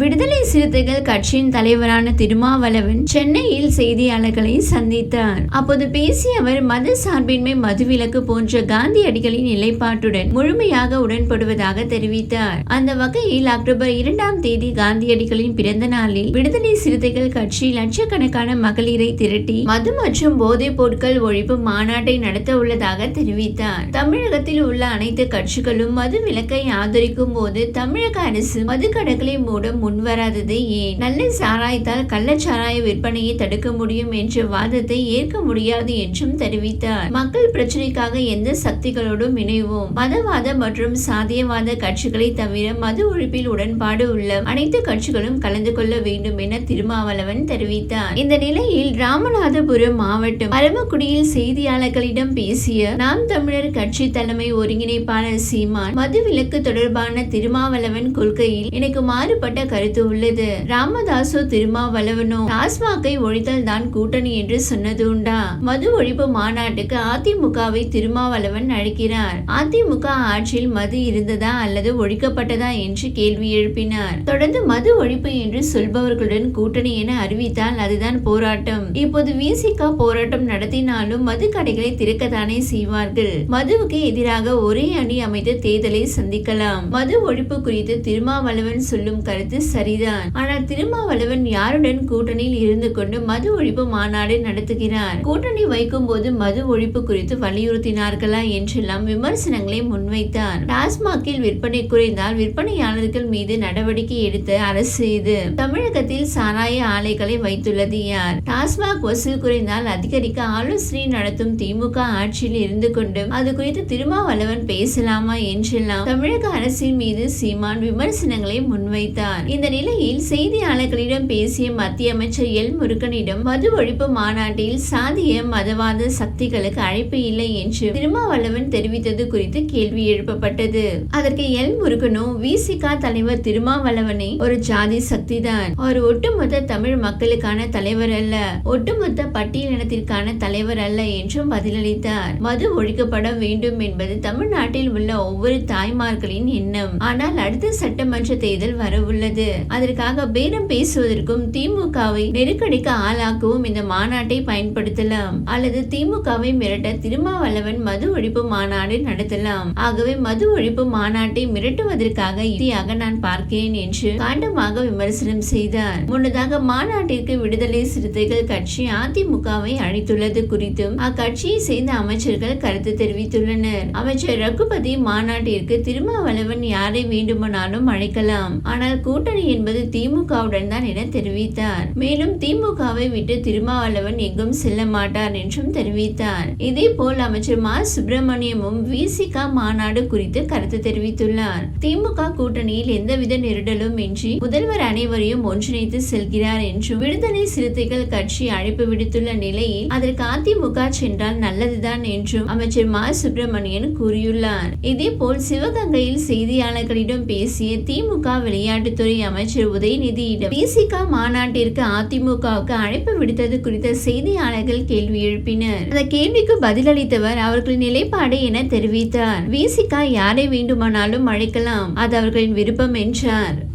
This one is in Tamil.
விடுதலை சிறுத்தைகள் கட்சியின் தலைவரான திருமாவளவன் சென்னையில் செய்தியாளர்களை சந்தித்தார். அப்போது பேசிய அவர் மத சார்பின்மை மதுவிலக்கு போன்ற காந்தியடிகளின் நிலைப்பாட்டுடன் முழுமையாக உடன்படுவதாக தெரிவித்தார். அந்த வகையில் அக்டோபர் இரண்டாம் தேதி காந்தியடிகளின் பிறந்த நாளில் விடுதலை சிறுத்தைகள் கட்சி லட்சக்கணக்கான மகளிரை திரட்டி மது மற்றும் போதைப் பொருட்கள் ஒழிப்பு மாநாட்டை நடத்த உள்ளதாக தெரிவித்தார். தமிழகத்தில் உள்ள அனைத்து கட்சிகளும் மது விலக்கை ஆதரிக்கும் போது தமிழக அரசு மதுக்கடைகளை மூட முன்வராதது ஏன்? நல்ல சாராயத்தால் கள்ளச்சாராய விற்பனையை தடுக்க முடியும் என்ற வாதத்தை ஏற்க முடியாது என்றும் தெரிவித்தார். மக்கள் பிரச்சனைக்காக எந்த சக்திகளோடும் இணைவோம். மதவாத மற்றும் சாதியவாத கட்சிகளை தவிர மது ஒழிப்பில் உடன்பாடு உள்ள அனைத்து கட்சிகளும் கலந்து கொள்ள வேண்டும் என திருமாவளவன் தெரிவித்தார். இந்த நிலையில் ராமநாதபுரம் மாவட்டம் பரமக்குடியில் செய்தியாளர்களிடம் பேசிய நாம் தமிழர் கட்சி தலைமை ஒருங்கிணைப்பாளர் சீமான் மது விலக்கு தொடர்பான திருமாவளவன் கொள்கையில் எனக்கு மாறுபட்ட கருத்து உள்ளது. ராமதாசோ திருமாவளவனோ டாஸ்மாகை ஒழித்தல் தான் கூட்டணி என்று சொன்னது உண்டா? மது ஒழிப்பு மாநாட்டுக்கு அதிமுகவை திருமாவளவன் அழைக்கிறார். அதிமுக ஆட்சியில் மது இருந்ததா அல்லது ஒழிக்கப்பட்டதா என்று கேள்வி எழுப்பினார். தொடர்ந்து மது ஒழிப்பு என்று சொல்பவர்களுடன் கூட்டணி என அறிவித்தால் அதுதான் போராட்டம். இப்போது விசிகா போராட்டம் நடத்தினாலும் மது கடைகளை திறக்கத்தானே செய்வார்கள். மதுவுக்கு எதிராக ஒரே அணி அமைத்து தேர்தலை சந்திக்கலாம். மது ஒழிப்பு குறித்து திருமாவளவன் சொல்லும் கருத்து சரிதான். ஆனால் திருமாவளவன் யாருடன் கூட்டணியில் இருந்து கொண்டு மது ஒழிப்பு மாநாடு நடத்துகிறார்? கூட்டணி வைக்கும் போது மது ஒழிப்பு குறித்து வலியுறுத்தினார்களா என்றெல்லாம் விமர்சனங்களை முன்வைத்தார். டாஸ்மாகில் விற்பனை குறைந்தால் விற்பனையாளர்கள் மீது நடவடிக்கை எடுத்த அரசு இது. தமிழகத்தில் சாராய ஆலைகளை வைத்துள்ளது யார்? டாஸ்மாக் வசூல் குறைந்தால் அதிகரிக்க ஆலோசனை நடத்தும் திமுக ஆட்சியில் இருந்து கொண்டு அது குறித்து திருமாவளவன் பேசலாமா என்றெல்லாம் தமிழக அரசின் மீது சீமான் விமர்சனங்களை முன்வைத்தார். இந்த நிலையில் செய்தியாளர்களிடம் பேசிய மத்திய அமைச்சர் எல். முருகனிடம் மது ஒழிப்பு மாநாட்டில் சாதிய மதவாத சக்திகளுக்கு அழைப்பு இல்லை என்று திருமாவளவன் தெரிவித்தது குறித்து கேள்வி எழுப்பப்பட்டது. அதற்கு எல். முருகனோ விசிகா தலைவர் திருமாவளவனை ஒரு ஜாதி சக்திதான். அவர் ஒட்டுமொத்த தமிழ் மக்களுக்கான தலைவர் அல்ல. ஒட்டுமொத்த பட்டியலினத்திற்கான தலைவர் அல்ல என்றும் பதிலளித்தார். மது ஒழிக்கப்பட வேண்டும் என்பது தமிழ்நாட்டில் உள்ள ஒவ்வொரு தாய்மார்களின் எண்ணம். ஆனால் அடுத்த சட்டமன்ற தேர்தல் வரவுள்ளது. உள்ளது அதற்காக பேரம் பேசுவதற்கும் திமுகவை நெருக்கடிக்கு ஆளாக்கவும் இந்த மாநாட்டை பயன்படுத்தலாம். அல்லது திமுகவை மிரட்ட திருமாவளவன் மது ஒழிப்பு மாநாடு நடத்தலாம். ஆகவே மது ஒழிப்பு மாநாட்டை மிரட்டுவதற்காக இறுதியாக நான் பார்க்கிறேன் என்று காண்டமாக விமர்சனம் செய்தார். முன்னதாக மாநாட்டிற்கு விடுதலை சிறுத்தைகள் கட்சி அதிமுகவை அழைத்துள்ளது குறித்தும் அக்கட்சியை சேர்ந்த அமைச்சர்கள் கருத்து தெரிவித்துள்ளனர். அமைச்சர் ரகுபதி மாநாட்டிற்கு திருமாவளவன் யாரை வேண்டுமானாலும் அழைக்கலாம். ஆனால் கூட்டணி கூட்டணி என்பது திமுகவுடன் தான் என தெரிவித்தார். மேலும் திமுகவை விட்டு திருமாவளவன் எங்கும் செல்ல மாட்டார் என்றும் தெரிவித்தார். இதே போல் அமைச்சர் மா. சுப்பிரமணியமும் விசிக மாநாடு குறித்து கருத்து தெரிவித்துள்ளார். திமுக கூட்டணியில் எந்தவித நெருடலும் இன்றி முதல்வர் அனைவரையும் ஒன்றிணைத்து செல்கிறார் என்றும் விடுதலை சிறுத்தைகள் கட்சி அழைப்பு விடுத்துள்ள நிலையில் அதற்கு அதிமுக சென்றால் நல்லதுதான் என்றும் அமைச்சர் மா. சுப்பிரமணியன் கூறியுள்ளார். இதேபோல் சிவகங்கையில் செய்தியாளர்களிடம் பேசிய திமுக விளையாட்டுத்துறை அமைச்சர் உதயநிதியிடம் பிசிக மாநாட்டிற்கு அதிமுகவுக்கு அழைப்பு விடுத்தது குறித்த செய்தியாளர்கள் கேள்வி எழுப்பினர். அந்த கேள்விக்கு பதிலளித்தவர் அவர்களின் நிலைப்பாடு என தெரிவித்தார். விசிகா யாரை வேண்டுமானாலும் அழைக்கலாம். அது அவர்களின் விருப்பம் என்றார்.